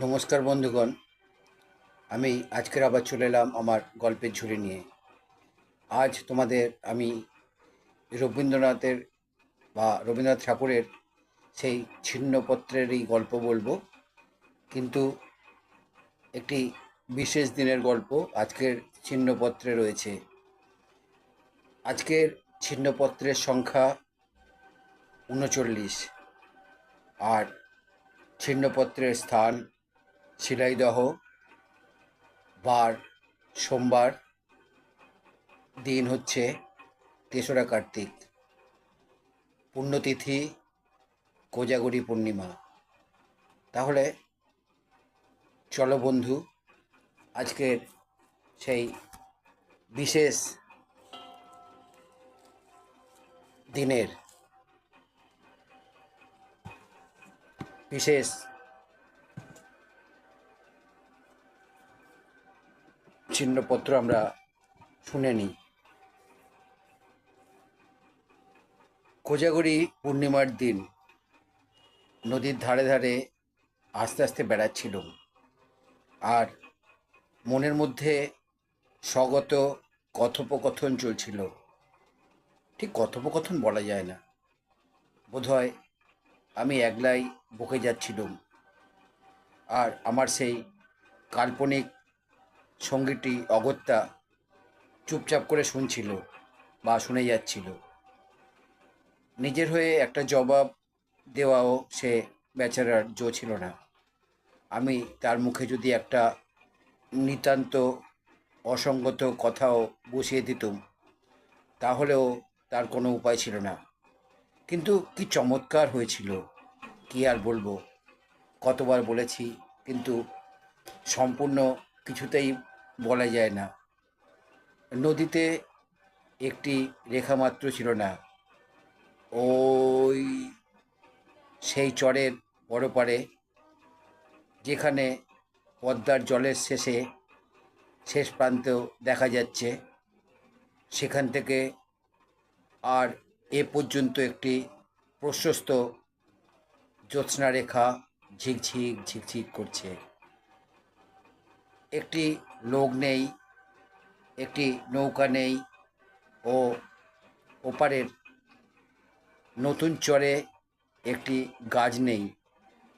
নমস্কার বন্ধুগণ। আমি আজকের আবার চলে এলাম আমার গল্পের ঝুড়ি নিয়ে। আজ তোমাদের আমি রবীন্দ্রনাথের বা রবীন্দ্রনাথ ঠাকুরের সেই ছিন্নপত্রেরই গল্প বলব। কিন্তু একটি বিশেষ দিনের গল্প আজকের ছিন্নপত্রে রয়েছে। আজকের ছিন্নপত্রের সংখ্যা উনচল্লিশ। আর ছিন্নপত্রের স্থান শিলাইদহ বার, সোমবার, দিন হচ্ছে তেসরা কার্তিক। পুণ্যতিথি, কোজাগরি পূর্ণিমা। তাহলে চলো বন্ধু, আজকের সেই বিশেষ দিনের বিশেষ চিহ্নপত্র আমরা শুনে নিই। কোজাগরি পূর্ণিমার দিন নদীর ধারে ধারে আস্তে আস্তে বেড়াচ্ছিলুম আর মনের মধ্যে স্বগত কথোপকথন চলছিল। ঠিক কথোপকথন বলা যায় না। বোধহয় আমি একলাই বকে যাচ্ছিলুম। আর আমার সেই কাল্পনিক সঙ্গীটি অগত্যা চুপচাপ করে শুনছিল বা শুনে যাচ্ছিল। নিজের হয়ে একটা জবাব দেওয়াও সে বেচারার জো ছিল না। আমি তার মুখে যদি একটা নিতান্ত অসঙ্গত কথাও বসিয়ে দিতুম, তাহলেও তার কোনো উপায় ছিল না। কিন্তু কি চমৎকার হয়েছিল, কি আর বলব। কতবার বলেছি, কিন্তু সম্পূর্ণ কিছুতেই বলা যায় না। নদীতে একটি রেখা মাত্র ছিল না। ওই সেই চরের পরপারে যেখানে পদ্মার জলের শেষে শেষ প্রান্তেও দেখা যাচ্ছে, সেখান থেকে আর এ পর্যন্ত একটি প্রশস্ত জ্যোৎস্না রেখা ঝিকঝিক ঝিকঝিক করছে। একটি লোক নেই, একটি নৌকা নেই ও ওপারের নতুন চরে একটি গাছ নেই,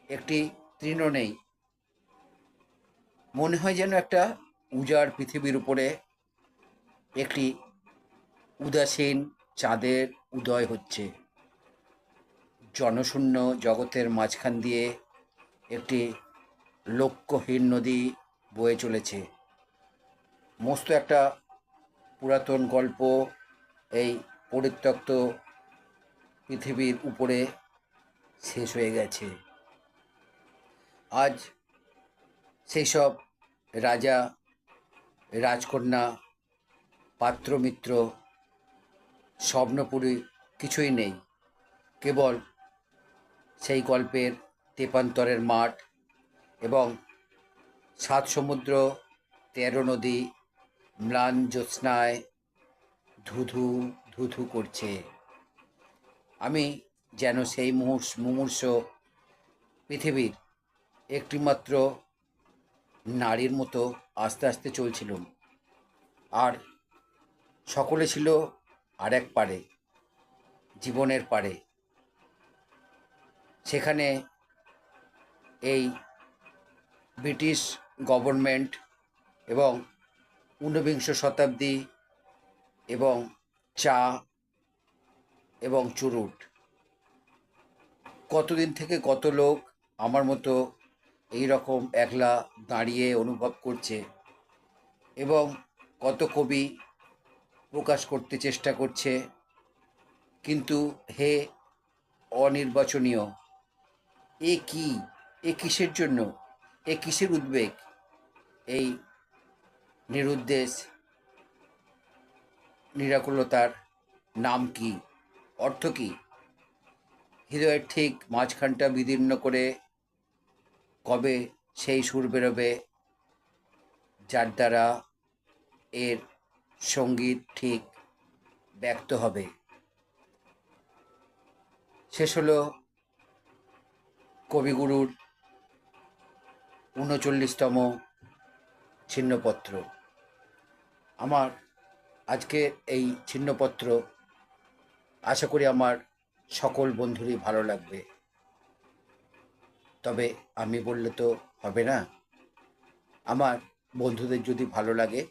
একটি তৃণ নেই। মনে হয় যেন একটা উজাড় পৃথিবীর উপরে একটি উদাসীন চাঁদের উদয় হচ্ছে। জনশূন্য জগতের মাঝখান দিয়ে একটি লক্ষ্যহীন নদী বয়ে চলেছে। মস্ত একটা পুরাতন গল্প এই পরিত্যক্ত পৃথিবীর উপরে শেষ হয়ে গেছে। আজ সেই সব রাজা, রাজকন্যা, পাত্রমিত্র, স্বপ্নপুরী কিছুই নেই। কেবল সেই গল্পের তেপান্তরের মাঠ এবং সাত সমুদ্র, তেরো নদী, ম্লান জ্যোৎস্নায় ধুধু ধুধু করছে। আমি যেন সেই মুহূর্ষ, মুমূর্ষ পৃথিবীর একটিমাত্র নারীর মতো আস্তে আস্তে চলছিলাম। আর সকলে ছিল আরেক পারে, জীবনের পারে। সেখানে এই ব্রিটিশ গভর্নমেন্ট এবং ঊনবিংশ শতাব্দী এবং চা এবং চুরুট। কতদিন থেকে কত লোক আমার মতো এই রকম একলা দাঁড়িয়ে অনুভব করছে এবং কত কবি প্রকাশ করতে চেষ্টা করছে, কিন্তু হে অনির্বাচনীয়, এ কি? এ কিসের জন্য? এ কিসের উদ্বেগ? এই নিরুদ্দেশ, নিরাকুলতার নাম কি? অর্থ কি? হৃদয়ের ঠিক মাঝখানটা বিদীর্ণ করে কবে সেই সুর বেরোবে, যার দ্বারা এর সংগীত ঠিক ব্যক্ত হবে? শেষ হলো কবিগুরুর উনচল্লিশতম ছিন্নপত্র। আমার আজকের এই ছিন্নপত্র আশা করি আমার সকল বন্ধুরই ভালো লাগবে। তবে আমি বললে তো হবে না। আমার বন্ধুদের যদি ভালো লাগে,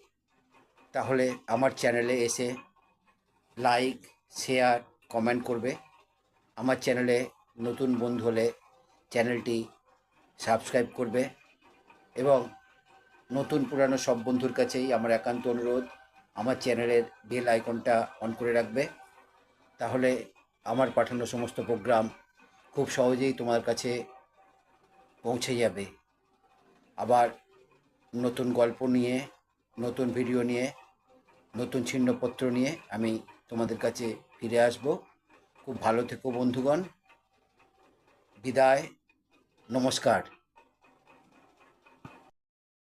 তাহলে আমার চ্যানেলে এসে লাইক, শেয়ার, কমেন্ট করবে। আমার চ্যানেলে নতুন বন্ধু হলে চ্যানেলটি সাবস্ক্রাইব করবে এবং নতুন পুরানো সব বন্ধুর কাছেই আমার একান্ত অনুরোধ, আমার চ্যানেলের বেল আইকনটা অন করে রাখবে। তাহলে আমার পাঠানো সমস্ত প্রোগ্রাম খুব সহজেই তোমার কাছে পৌঁছে যাবে। আবার নতুন গল্প নিয়ে, নতুন ভিডিও নিয়ে, নতুন ছিন্নপত্র নিয়ে আমি তোমাদের কাছে ফিরে আসব। খুব ভালো থেকো বন্ধুগণ। বিদায়। নমস্কার।